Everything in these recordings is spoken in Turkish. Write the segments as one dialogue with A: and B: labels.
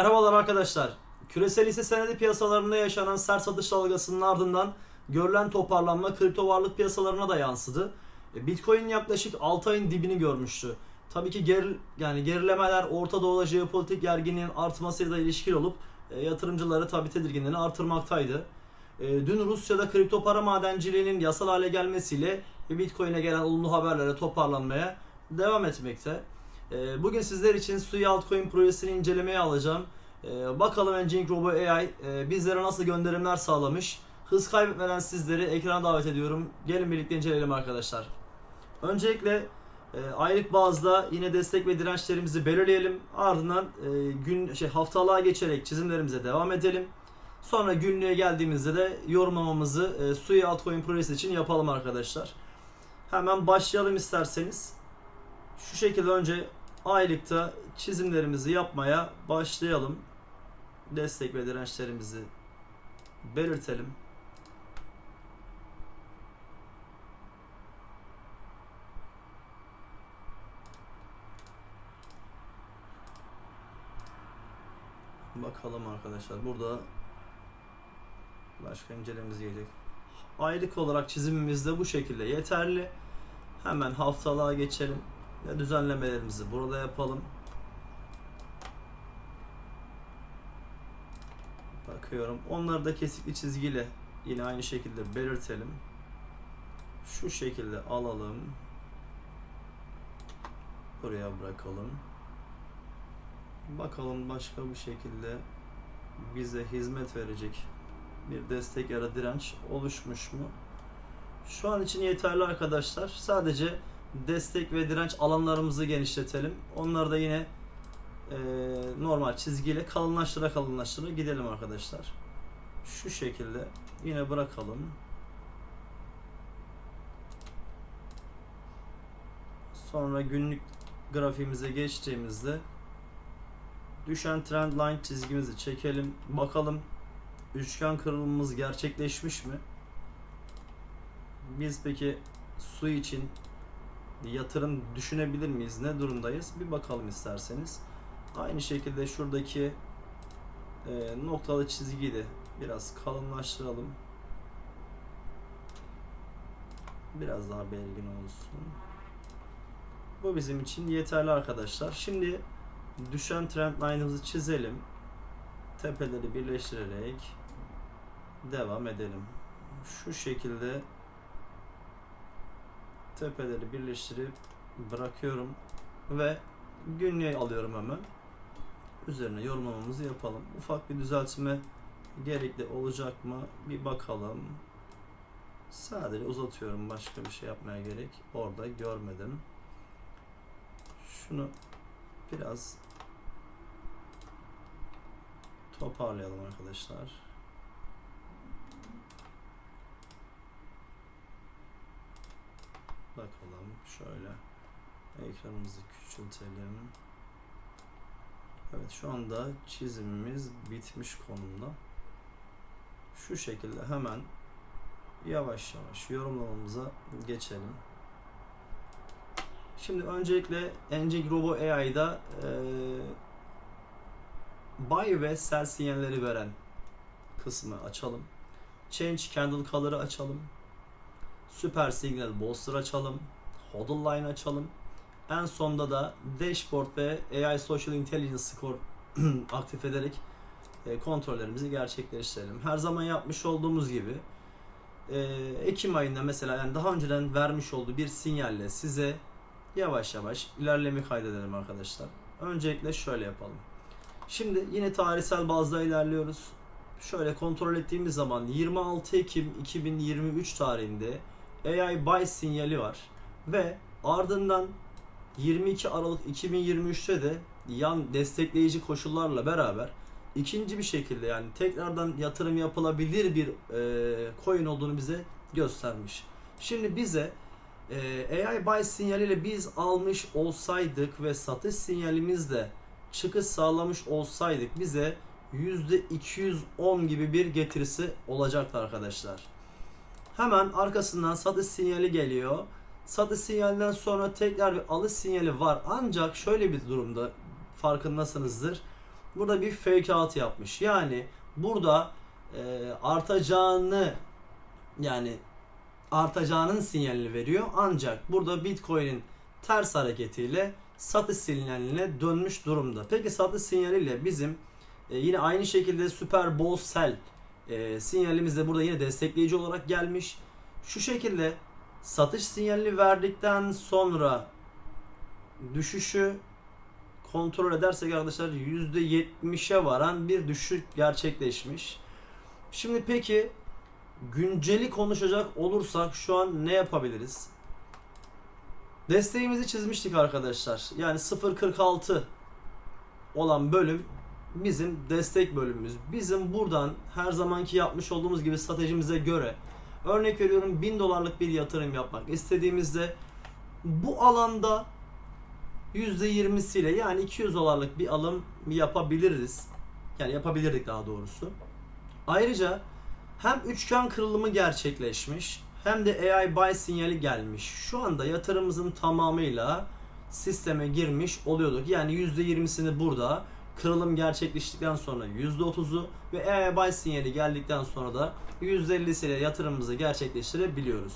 A: Merhabalar arkadaşlar. Küresel hisse senedi piyasalarında yaşanan sert satış dalgasının ardından görülen toparlanma kripto varlık piyasalarına da yansıdı. E, Bitcoin yaklaşık 6 ayın dibini görmüştü. Tabii ki geri, yani gerilemeler Orta Doğu'da jeopolitik gerginliğin artmasıyla ilişkili olup e, yatırımcıları tabii tedirginliğini artırmaktaydı. E, dün Rusya'da kripto para madenciliğinin yasal hale gelmesiyle Bitcoin'e gelen olumlu haberlere toparlanmaya devam etmekte. E, bugün sizler için Sui Altcoin projesini incelemeye alacağım. E, bakalım Engine Robo AI e, bizlere nasıl gönderimler sağlamış. Hız kaybetmeden sizleri ekrana davet ediyorum. Gelin birlikte inceleyelim arkadaşlar. Öncelikle e, aylık bazda yine destek ve dirençlerimizi belirleyelim. Ardından e, gün şey haftalığa geçerek çizimlerimize devam edelim. Sonra günlüğe geldiğimizde de yorumlamamızı e, Sui Altcoin projesi için yapalım arkadaşlar. Hemen başlayalım isterseniz. Şu şekilde önce aylıkta çizimlerimizi yapmaya başlayalım. Destek ve dirençlerimizi belirtelim. Bakalım arkadaşlar burada başka incelememiz gelecek. Aylık olarak çizimimiz de bu şekilde yeterli. Hemen haftalığa geçelim ve düzenlemelerimizi burada yapalım. Bakıyorum. Onları da kesikli çizgiyle yine aynı şekilde belirtelim. Şu şekilde alalım. Buraya bırakalım. Bakalım başka bir şekilde bize hizmet verecek bir destek ya da direnç oluşmuş mu? Şu an için yeterli arkadaşlar. Sadece destek ve direnç alanlarımızı genişletelim. Onları da yine e, normal çizgiyle kalınlaştıra kalınlaştıra gidelim arkadaşlar. Şu şekilde yine bırakalım. Sonra günlük grafiğimize geçtiğimizde düşen trend line çizgimizi çekelim. Bakalım üçgen kırılımımız gerçekleşmiş mi? Biz peki su için yatırım düşünebilir miyiz? Ne durumdayız? Bir bakalım isterseniz. Aynı şekilde şuradaki e, noktalı çizgiyi de biraz kalınlaştıralım. Biraz daha belirgin olsun. Bu bizim için yeterli arkadaşlar. Şimdi düşen trend line'ımızı çizelim. Tepeleri birleştirerek devam edelim. Şu şekilde tepeleri birleştirip bırakıyorum ve günlüğe alıyorum hemen. Üzerine yorumlamamızı yapalım. Ufak bir düzeltme gerekli olacak mı? Bir bakalım. Sadece uzatıyorum. Başka bir şey yapmaya gerek orada görmedim. Şunu biraz toparlayalım arkadaşlar. Bakalım şöyle ekranımızı küçültelim. Evet şu anda çizimimiz bitmiş konumda. Şu şekilde hemen yavaş yavaş yorumlamamıza geçelim. Şimdi öncelikle Engine Robo AI'da e, buy ve sell sinyalleri veren kısmı açalım. Change Candle Color'ı açalım. Super Signal Bolster açalım. Hodl Line açalım. En sonda da Dashboard ve AI Social Intelligence Score aktif ederek e, kontrollerimizi gerçekleştirelim. Her zaman yapmış olduğumuz gibi e, Ekim ayında mesela yani daha önceden vermiş olduğu bir sinyalle size yavaş yavaş ilerleme kaydedelim arkadaşlar. Öncelikle şöyle yapalım. Şimdi yine tarihsel bazda ilerliyoruz. Şöyle kontrol ettiğimiz zaman 26 Ekim 2023 tarihinde AI buy sinyali var ve ardından 22 Aralık 2023'te de yan destekleyici koşullarla beraber ikinci bir şekilde yani tekrardan yatırım yapılabilir bir e, coin olduğunu bize göstermiş. Şimdi bize e, AI buy sinyaliyle biz almış olsaydık ve satış sinyalimizde çıkış sağlamış olsaydık bize %210 gibi bir getirisi olacaktı arkadaşlar. Hemen arkasından satış sinyali geliyor. Satış sinyalinden sonra tekrar bir alış sinyali var. Ancak şöyle bir durumda farkındasınızdır. burada bir fake out yapmış. Yani burada e, artacağını yani artacağının sinyalini veriyor. Ancak burada Bitcoin'in ters hareketiyle satış sinyaline dönmüş durumda. Peki satış sinyaliyle bizim e, yine aynı şekilde Super Bowl Sell e, sinyalimiz de burada yine destekleyici olarak gelmiş. Şu şekilde satış sinyalini verdikten sonra düşüşü kontrol edersek arkadaşlar %70'e varan bir düşüş gerçekleşmiş. Şimdi peki günceli konuşacak olursak şu an ne yapabiliriz? Desteğimizi çizmiştik arkadaşlar. Yani 0.46 olan bölüm bizim destek bölümümüz. Bizim buradan her zamanki yapmış olduğumuz gibi stratejimize göre örnek veriyorum 1000 dolarlık bir yatırım yapmak istediğimizde bu alanda %20'siyle yani 200 dolarlık bir alım yapabiliriz. Yani yapabilirdik daha doğrusu. Ayrıca hem üçgen kırılımı gerçekleşmiş hem de AI buy sinyali gelmiş. Şu anda yatırımımızın tamamıyla sisteme girmiş oluyorduk. Yani %20'sini burada kırılım gerçekleştikten sonra %30'u ve AI buy sinyali geldikten sonra da %50'siyle yatırımımızı gerçekleştirebiliyoruz.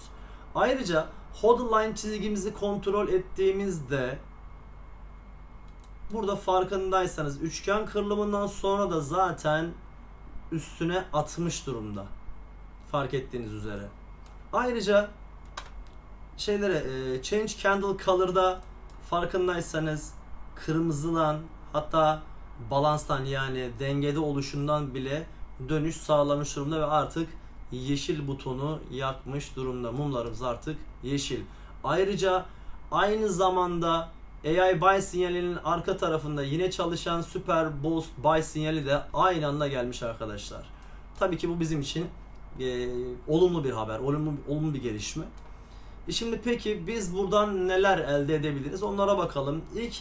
A: Ayrıca hodl line çizgimizi kontrol ettiğimizde burada farkındaysanız üçgen kırılımından sonra da zaten üstüne atmış durumda. Fark ettiğiniz üzere. Ayrıca şeylere e, change candle color'da farkındaysanız kırmızıdan hatta balanstan yani dengede oluşundan bile dönüş sağlamış durumda ve artık yeşil butonu yakmış durumda. Mumlarımız artık yeşil. Ayrıca aynı zamanda AI buy sinyalinin arka tarafında yine çalışan Super Boost buy sinyali de aynı anda gelmiş arkadaşlar. Tabii ki bu bizim için e, olumlu bir haber, olumlu, olumlu bir gelişme. E şimdi peki biz buradan neler elde edebiliriz? Onlara bakalım. İlk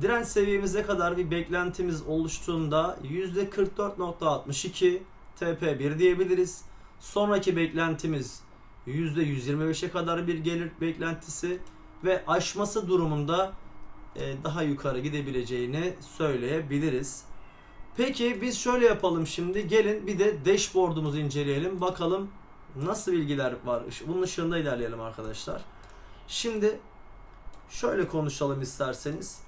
A: direnç seviyemize kadar bir beklentimiz oluştuğunda %44.62 TP1 diyebiliriz. Sonraki beklentimiz %125'e kadar bir gelir beklentisi ve aşması durumunda e, daha yukarı gidebileceğini söyleyebiliriz. Peki biz şöyle yapalım şimdi. Gelin bir de dashboard'umuzu inceleyelim. Bakalım nasıl bilgiler var. Bunun ışığında ilerleyelim arkadaşlar. Şimdi şöyle konuşalım isterseniz.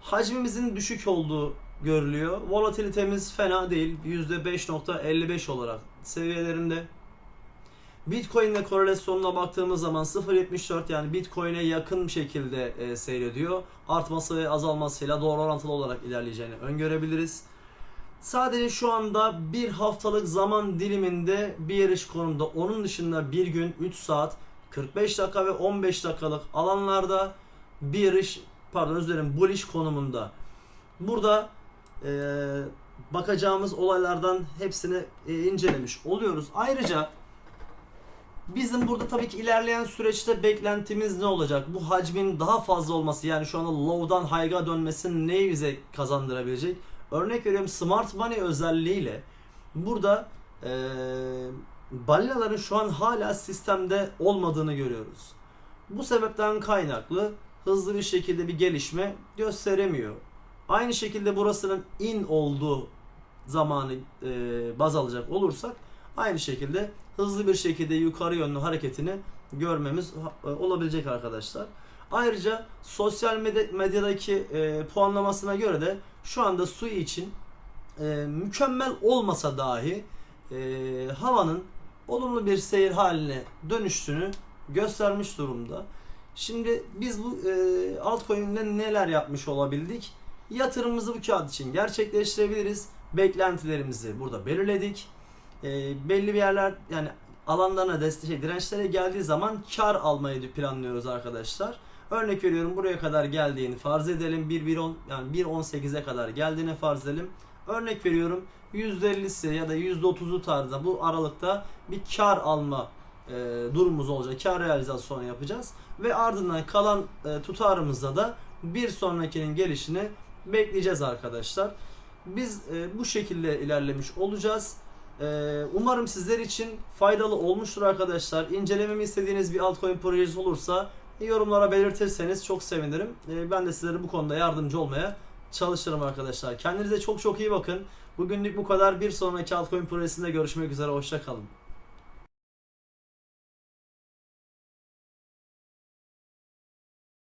A: Hacmimizin düşük olduğu görülüyor. Volatilitemiz fena değil. %5.55 olarak seviyelerinde. Bitcoin ile korelasyonuna baktığımız zaman 0.74 yani Bitcoin'e yakın bir şekilde e, seyrediyor. Artması ve azalmasıyla doğru orantılı olarak ilerleyeceğini öngörebiliriz. Sadece şu anda bir haftalık zaman diliminde bir yarış konumda. Onun dışında bir gün 3 saat 45 dakika ve 15 dakikalık alanlarda bir yarış pardon özür dilerim bullish konumunda. Burada e, bakacağımız olaylardan hepsini e, incelemiş oluyoruz. Ayrıca Bizim burada tabii ki ilerleyen süreçte beklentimiz ne olacak? Bu hacmin daha fazla olması yani şu anda low'dan high'a dönmesi neyi bize kazandırabilecek? Örnek veriyorum smart money özelliğiyle burada e, balinaların şu an hala sistemde olmadığını görüyoruz. Bu sebepten kaynaklı hızlı bir şekilde bir gelişme gösteremiyor. Aynı şekilde burasının in olduğu zamanı e, baz alacak olursak aynı şekilde hızlı bir şekilde yukarı yönlü hareketini görmemiz e, olabilecek arkadaşlar. Ayrıca sosyal medyadaki e, puanlamasına göre de şu anda su için e, mükemmel olmasa dahi e, havanın olumlu bir seyir haline dönüştüğünü göstermiş durumda. Şimdi biz bu e, altcoin'de neler yapmış olabildik? Yatırımımızı bu kağıt için gerçekleştirebiliriz. Beklentilerimizi burada belirledik e, belli bir yerler yani alanlarına destek şey, dirençlere geldiği zaman kar almayı planlıyoruz arkadaşlar. Örnek veriyorum buraya kadar geldiğini farz edelim. 1.10 yani 1.18'e kadar geldiğini farz edelim. Örnek veriyorum %50'si ya da %30'u tarzda bu aralıkta bir kar alma e, durumumuz olacak. Kar realizasyonu yapacağız. Ve ardından kalan e, tutarımızda da bir sonrakinin gelişini bekleyeceğiz arkadaşlar. Biz e, bu şekilde ilerlemiş olacağız. Ee, umarım sizler için faydalı olmuştur arkadaşlar. İncelememi istediğiniz bir altcoin projesi olursa yorumlara belirtirseniz çok sevinirim. Ee, ben de sizlere bu konuda yardımcı olmaya çalışırım arkadaşlar. Kendinize çok çok iyi bakın. Bugünlük bu kadar. Bir sonraki altcoin projesinde görüşmek üzere. Hoşça kalın.